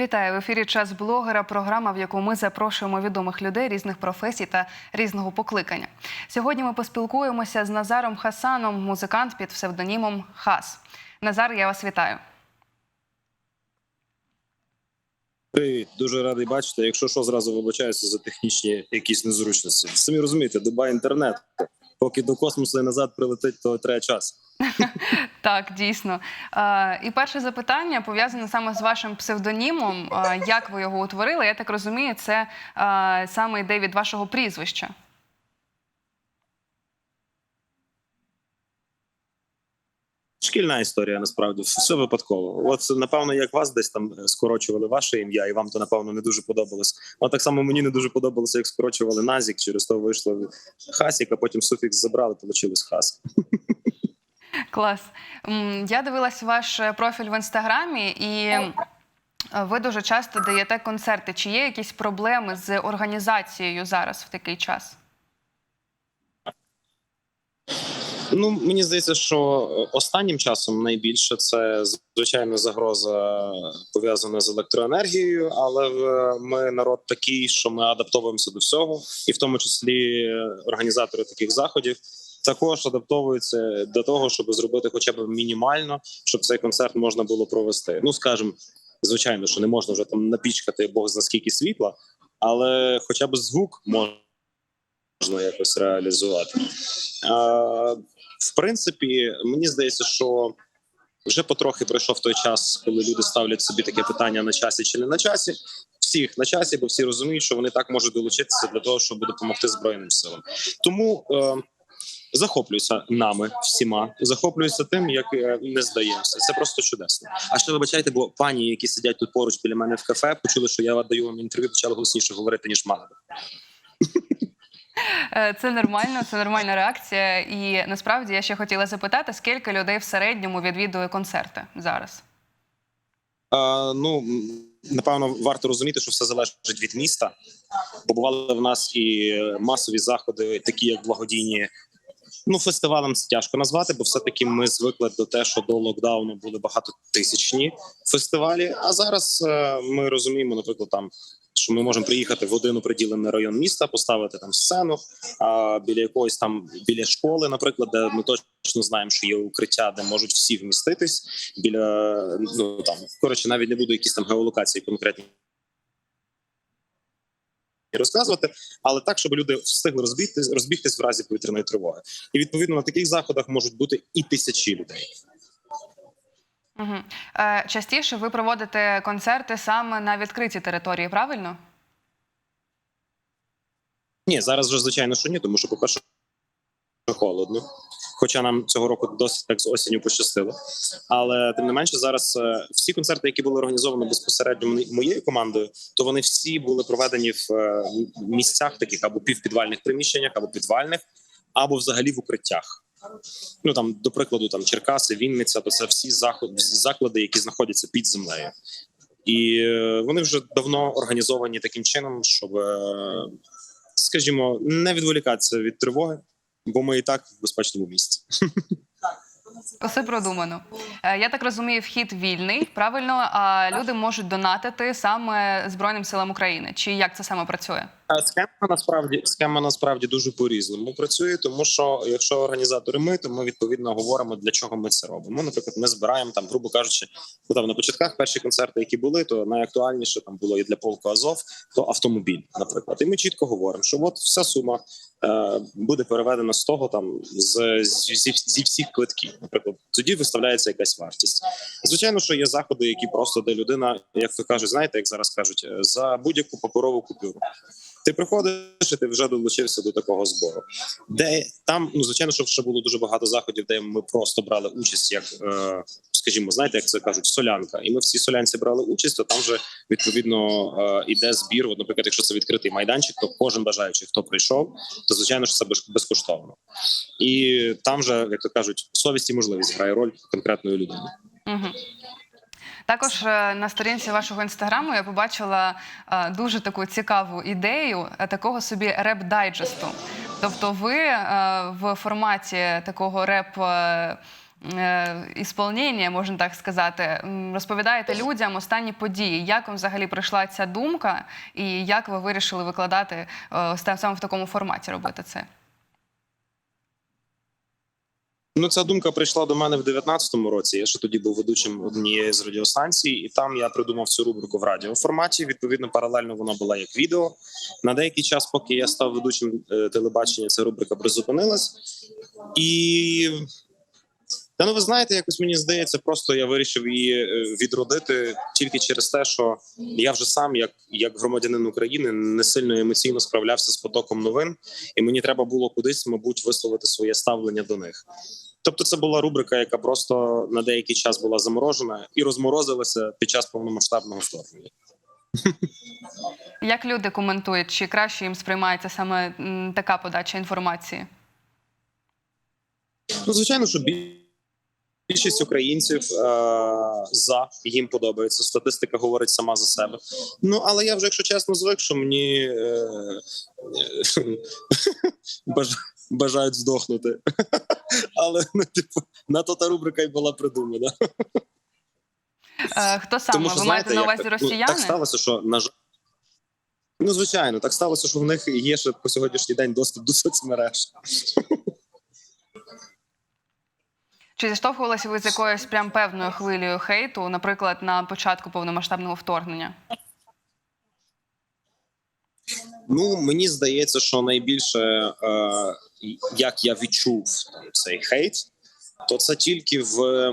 Вітаю в ефірі час блогера. Програма, в яку ми запрошуємо відомих людей різних професій та різного покликання. Сьогодні ми поспілкуємося з Назаром Хасаном, музикант під псевдонімом Хас. Назар, я вас вітаю. Привіт, дуже радий бачити. Якщо що, зразу вибачаюся за технічні якісь незручності. Самі розумієте, доба інтернету. Поки до космосу і назад прилетить, то треба час. Так, дійсно. І перше запитання пов'язане саме з вашим псевдонімом. Як ви його утворили? Я так розумію, це саме йде від вашого прізвища. Шкільна історія насправді все випадково. От напевно, як вас десь там скорочували ваше ім'я, і вам то напевно не дуже подобалось. От так само мені не дуже подобалося, як скорочували Назік. Через то вийшло Хасік, а потім суфікс забрали, получилось Хас. Клас. Я дивилась ваш е, профіль в інстаграмі, і е, ви дуже часто даєте концерти. Чи є якісь проблеми з організацією зараз в такий час? Ну мені здається, що останнім часом найбільше це звичайно загроза пов'язана з електроенергією, але е, ми народ такий, що ми адаптовуємося до всього, і в тому числі організатори таких заходів. Також адаптовуються до того, щоб зробити хоча б мінімально, щоб цей концерт можна було провести. Ну скажімо, звичайно, що не можна вже там напічкати Бог за скільки світла, але хоча б звук можна якось реалізувати. А, в принципі, мені здається, що вже потрохи пройшов той час, коли люди ставлять собі таке питання на часі чи не на часі. Всіх на часі, бо всі розуміють, що вони так можуть долучитися для того, щоб допомогти збройним силам. Тому е, захоплююся нами всіма, захоплююся тим, як е, не здаємося. Це просто чудесно. А ще вибачайте, бо пані, які сидять тут поруч біля мене в кафе, почули, що я даю вам інтерв'ю, почали голосніше говорити ніж мали. Е, Це нормально, це нормальна реакція. І насправді я ще хотіла запитати, скільки людей в середньому відвідує концерти зараз? А, ну напевно, варто розуміти, що все залежить від міста. Побували в нас і масові заходи, такі як благодійні. Ну, фестивалем це тяжко назвати, бо все-таки ми звикли до те, що до локдауну були багатотисячні фестивалі. А зараз е, ми розуміємо, наприклад, там що ми можемо приїхати в один приділений район міста, поставити там сцену а біля якоїсь там біля школи, наприклад, де ми точно знаємо, що є укриття, де можуть всі вміститись. Біля ну там коротше, навіть не буду якісь там геолокації конкретні розказувати, але так, щоб люди встигли розбігтись, розбігтись в разі повітряної тривоги. І відповідно на таких заходах можуть бути і тисячі людей. Угу. Е, частіше ви проводите концерти саме на відкритій території, правильно? Ні, зараз вже звичайно, що ні, тому що, по-перше, холодно. Хоча нам цього року досить так з осінню пощастило. Але тим не менше, зараз е, всі концерти, які були організовані безпосередньо моєю командою, то вони всі були проведені в е, місцях таких або півпідвальних приміщеннях, або підвальних, або взагалі в укриттях. Ну там, до прикладу, там Черкаси, Вінниця, то це всі заход, заклади, які знаходяться під землею. І е, вони вже давно організовані таким чином, щоб, е, скажімо, не відволікатися від тривоги, бо ми і так в безпечному місці. Все продумано. Е, Я так розумію, вхід вільний, правильно? А люди можуть донатити саме Збройним силам України. Чи як це саме працює? Схема насправді схема насправді дуже по різному працює, тому що якщо організатори ми, то ми відповідно говоримо для чого ми це робимо. Наприклад, ми збираємо там, грубо кажучи, ну, там на початках перші концерти, які були, то найактуальніше там було і для полку Азов, то автомобіль, наприклад. І ми чітко говоримо, що от вся сума е, буде переведена з того, там з зі, зі всіх квитків. Наприклад, тоді виставляється якась вартість. Звичайно, що є заходи, які просто де людина, як то кажуть, знаєте, як зараз кажуть, е, за будь-яку паперову купюру. Ти приходиш, і ти вже долучився до такого збору. Де там, ну звичайно, що ще було дуже багато заходів, де ми просто брали участь, як е, скажімо, знаєте, як це кажуть, солянка. І ми всі солянці брали участь, то там вже відповідно е, іде збір. От, наприклад, якщо це відкритий майданчик, то кожен бажаючий, хто прийшов, то звичайно, що це безкоштовно. І там же, як то кажуть, совість і можливість грає роль конкретної людини. Угу. Також е, на сторінці вашого інстаграму я побачила е, дуже таку цікаву ідею е, такого собі реп-дайджесту. Тобто, ви в форматі такого реп. Ісполнення, можна так сказати, розповідаєте людям останні події. Як вам взагалі прийшла ця думка, і як ви вирішили викладати саме в такому форматі робити це? Ну, ця думка прийшла до мене в 19-му році. Я ще тоді був ведучим однієї з радіостанцій, і там я придумав цю рубрику в радіоформаті. Відповідно, паралельно вона була як відео. На деякий час, поки я став ведучим е, телебачення, ця рубрика призупинилась. І та ну ви знаєте, якось мені здається, просто я вирішив її е, відродити тільки через те, що я вже сам, як, як громадянин України, не сильно емоційно справлявся з потоком новин, і мені треба було кудись, мабуть, висловити своє ставлення до них. Тобто, це була рубрика, яка просто на деякий час була заморожена і розморозилася під час повномасштабного вторгнення. Як люди коментують, чи краще їм сприймається саме така подача інформації? Ну, звичайно, що бі- більшість українців е- за їм подобається. Статистика говорить сама за себе. Ну але я вже, якщо чесно, звик, що мені е- е- баж- бажають здохнути. Але ну, типу, на то та рубрика й була придумана. Е, Хто саме? ви маєте на як увазі так- росіяни? Ну, так сталося, що на жаль. Ну, звичайно, так сталося, що в них є ще по сьогоднішній день доступ до соцмереж. Чи зіштовхувалися ви з якоюсь прям певною хвилею хейту, наприклад, на початку повномасштабного вторгнення? Ну мені здається, що найбільше е, як я відчув там цей хейт, то це тільки в,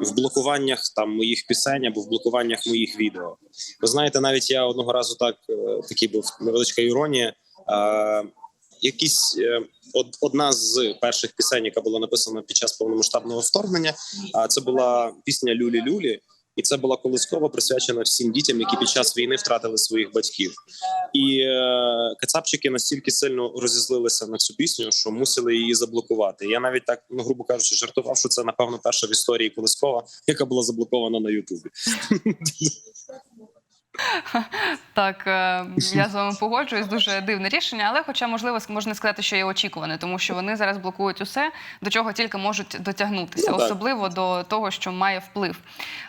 в блокуваннях там моїх пісень або в блокуваннях моїх відео. Ви знаєте, навіть я одного разу так е, такий був невеличка іронія. Е, якісь е, од, одна з перших пісень, яка була написана під час повномасштабного вторгнення. А це була пісня Люлі Люлі. І це була колискова присвячена всім дітям, які під час війни втратили своїх батьків. І е, кацапчики настільки сильно розізлилися на цю пісню, що мусили її заблокувати. Я навіть так, ну грубо кажучи, жартував, що це напевно перша в історії колискова, яка була заблокована на Ютубі. Так, е, я з вами погоджуюсь, дуже дивне рішення, але хоча, можливо, можна сказати, що є очікуване, тому що вони зараз блокують усе, до чого тільки можуть дотягнутися, Ну, особливо до того, що має вплив.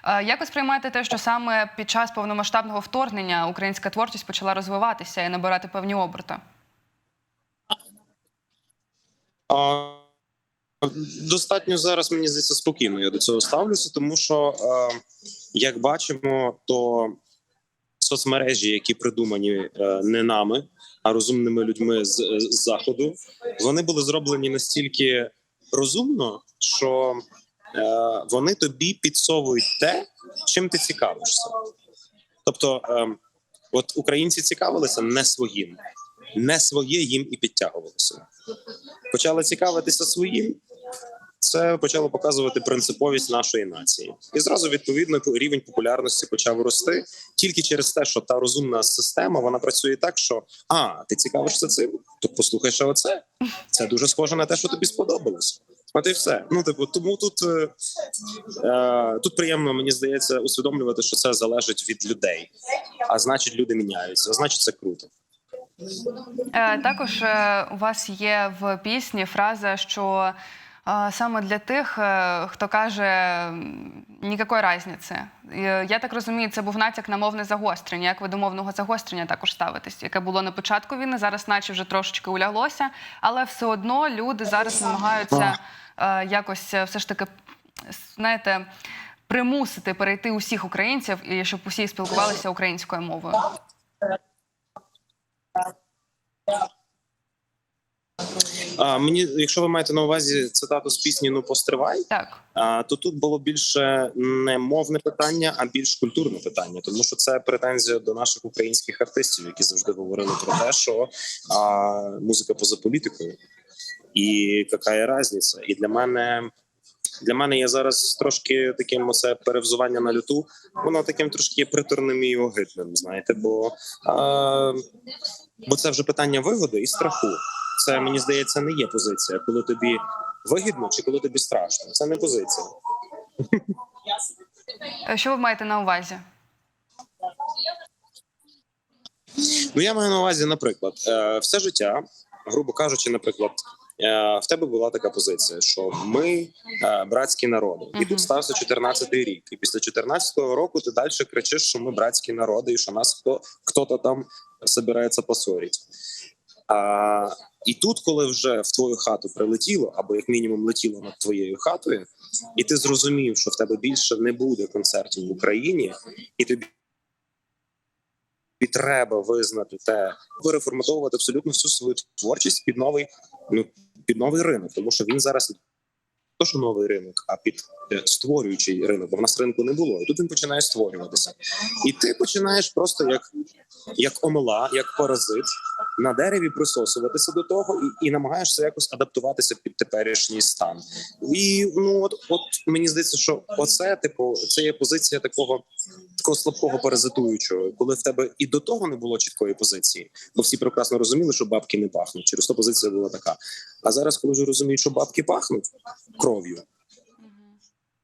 Е, Як ви сприймаєте те, що саме під час повномасштабного вторгнення українська творчість почала розвиватися і набирати певні оберти? Достатньо зараз мені здається спокійно. Я до цього ставлюся, тому що е, як бачимо, то соцмережі, які придумані е, не нами, а розумними людьми з, з заходу, вони були зроблені настільки розумно, що е, вони тобі підсовують те, чим ти цікавишся. Тобто, е, от українці цікавилися не своїм, не своє їм і підтягувалося почали цікавитися своїм, це почало показувати принциповість нашої нації, і зразу відповідно рівень популярності почав рости тільки через те, що та розумна система вона працює так, що а ти цікавишся цим, то послухай ще оце. Це дуже схоже на те, що тобі сподобалось. От і все. Ну типу, тому тут, е, е, тут приємно мені здається усвідомлювати, що це залежить від людей. А значить, люди міняються. А значить, це круто. Е, Також е, у вас є в пісні фраза, що саме для тих, е, хто каже м, нікакої різниці. Е, Я так розумію, це був натяк на мовне загострення. Як ви до мовного загострення також ставитесь, яке було на початку війни, зараз, наче вже трошечки уляглося, але все одно люди зараз намагаються е, якось все ж таки, знаєте, примусити перейти усіх українців і щоб усі спілкувалися українською мовою. А мені, якщо ви маєте на увазі цитату з пісні Ну постривай, Так. а, то тут було більше не мовне питання, а більш культурне питання, тому що це претензія до наших українських артистів, які завжди говорили про те, що а, музика поза політикою, і яка різниця. І для мене. Для мене є зараз трошки таким оце перевзування на люту. Воно таким трошки є приторним і огидним, знаєте, бо, а, бо це вже питання вигоди і страху. Це мені здається не є позиція, коли тобі вигідно чи коли тобі страшно. Це не позиція. Е, Що ви маєте на увазі? Ну я маю на увазі, наприклад, е, все життя, грубо кажучи, наприклад. е, В тебе була така позиція, що ми братські народи, і тут стався 14-й рік. І після 14-го року ти далі кричиш, що ми братські народи, і що нас хто хто-то там збирається посорити. А, і тут, коли вже в твою хату прилетіло, або як мінімум летіло над твоєю хатою, і ти зрозумів, що в тебе більше не буде концертів в Україні, і тобі треба визнати те, переформатовувати абсолютно всю свою творчість під новий, ну під новий ринок, тому що він зараз то, що новий ринок, а під е, створюючий ринок, бо в нас ринку не було. І тут він починає створюватися. І ти починаєш просто як, як омела, як паразит на дереві присосуватися до того і, і намагаєшся якось адаптуватися під теперішній стан. І ну от, от мені здається, що оце типу, це є позиція такого такого слабкого паразитуючого, коли в тебе і до того не було чіткої позиції, бо всі прекрасно розуміли, що бабки не пахнуть. Через то позиція була така. А зараз, коли вже розуміють, що бабки пахнуть кров'ю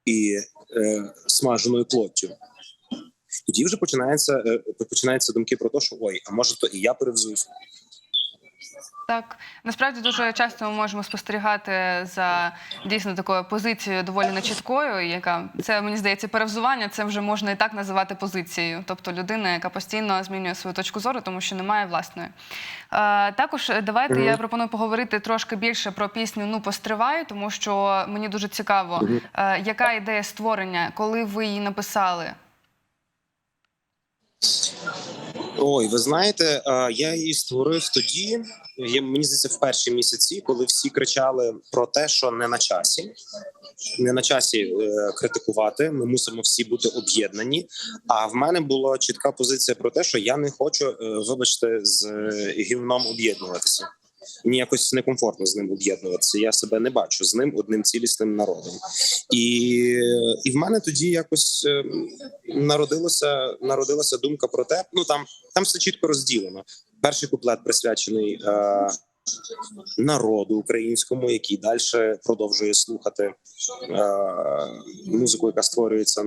і е, смаженою плоттю, тоді вже починається е, починаються думки про те, що ой, а може то і я перевзуюсь. Так, насправді дуже часто ми можемо спостерігати за дійсно такою позицією доволі нечіткою, яка це мені здається перевзування. Це вже можна і так називати позицією, тобто людина, яка постійно змінює свою точку зору, тому що немає власної. Е, також давайте Мгм. я пропоную поговорити трошки більше про пісню Ну постривай, тому що мені дуже цікаво, е, яка ідея створення, коли ви її написали. Ой, ви знаєте, е, я її створив тоді. Мені здається, в перші місяці, коли всі кричали про те, що не на часі, не на часі е, критикувати. Ми мусимо всі бути об'єднані. А в мене була чітка позиція про те, що я не хочу, е, вибачте, з гівном об'єднуватися. Мені якось некомфортно з ним об'єднуватися. Я себе не бачу з ним одним цілісним народом. І, і в мене тоді якось е, народилося, народилася думка про те, ну там, там все чітко розділено. Перший куплет присвячений е, народу українському, який далі продовжує слухати е, музику, яка створюється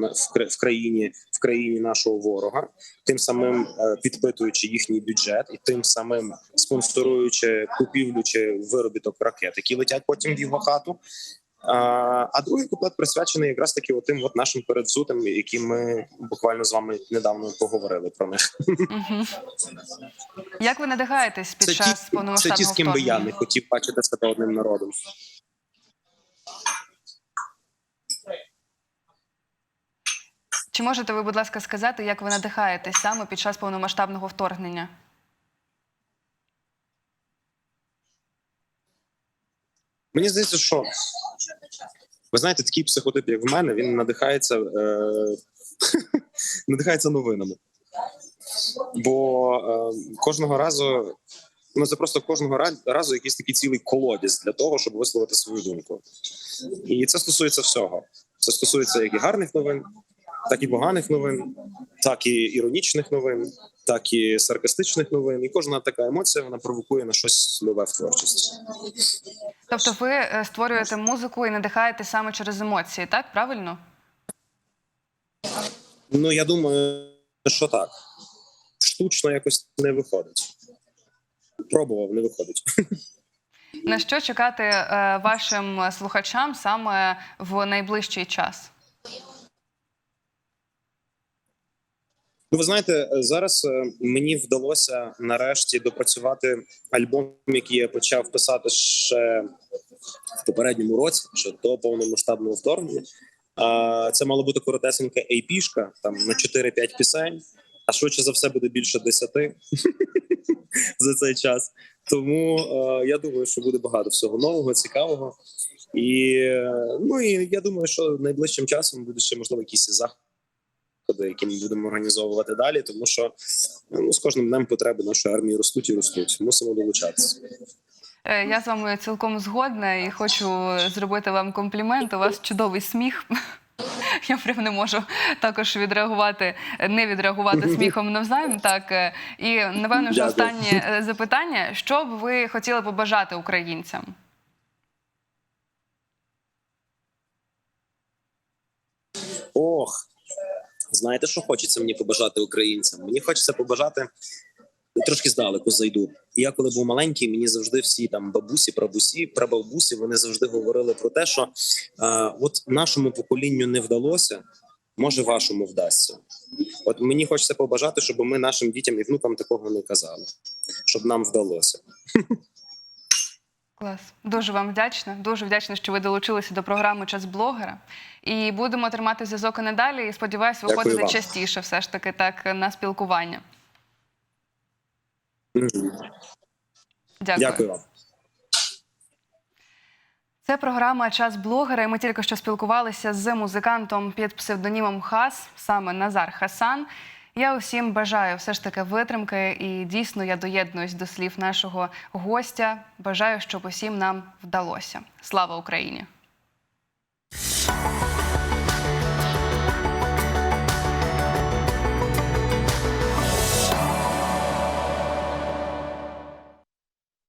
в країні в країні нашого ворога, тим самим е, підпитуючи їхній бюджет, і тим самим спонсоруючи купівлю чи виробіток ракет, які летять потім в його хату. А, другий куплет присвячений якраз таки отим от нашим передзутам, які ми буквально з вами недавно поговорили про них. Мгм. Як ви надихаєтесь під Це ті, час це ті, з ким би я не хотів бачити себе одним народом. Чи можете ви, будь ласка, сказати, як ви надихаєтесь саме під час повномасштабного вторгнення? Мені здається, що ви знаєте, такий психотип, як в мене, він надихається, е... надихається новинами. Бо е... кожного разу, ну це просто кожного разу якийсь такий цілий колодязь для того, щоб висловити свою думку. І це стосується всього. Це стосується як і гарних новин, так і поганих новин, так і іронічних новин, так і саркастичних новин. І кожна така емоція вона провокує на щось нове в творчості. Тобто ви е, створюєте музику і надихаєте саме через емоції, так? Правильно? Ну я думаю, що так. Штучно якось не виходить. Пробував, не виходить. На що чекати е, вашим слухачам саме в найближчий час? Ну, ви знаєте, зараз е, мені вдалося нарешті допрацювати альбом, який я почав писати ще в попередньому році, ще до повномасштабного вторгнення. А це мало бути коротесенька ейпішка, там на 4-5 пісень, а швидше за все буде більше 10 за цей час. Тому е, я думаю, що буде багато всього нового, цікавого. І е, ну і я думаю, що найближчим часом буде ще можливо якісь заходи заходи, які ми будемо організовувати далі, тому що ну з кожним днем потреби нашої армії ростуть і ростуть. Мусимо долучатися. Е, Я з вами цілком згодна і хочу зробити вам комплімент. У вас чудовий сміх. Я прям не можу також відреагувати, не відреагувати сміхом навзаєм. Так е, і напевно, вже останнє е, запитання: що б ви хотіли побажати українцям? Ох, Знаєте, що хочеться мені побажати українцям? Мені хочеться побажати трошки здалеку зайду. Я коли був маленький, мені завжди всі там бабусі, прабусі, прабабусі, вони завжди говорили про те, що е, от нашому поколінню не вдалося, може вашому вдасться. От мені хочеться побажати, щоб ми нашим дітям і внукам такого не казали, щоб нам вдалося. Клас. Дуже вам вдячна. Дуже вдячна, що ви долучилися до програми Час блогера. І будемо тримати зв'язок і надалі. І сподіваюся, виходити частіше, все ж таки, так на спілкування. Дякую. Дякую вам. Це програма Час блогера. І ми тільки що спілкувалися з музикантом під псевдонімом Хас, саме Назар Хасан. Я усім бажаю все ж таки витримки, і дійсно я доєднуюсь до слів нашого гостя. Бажаю, щоб усім нам вдалося. Слава Україні!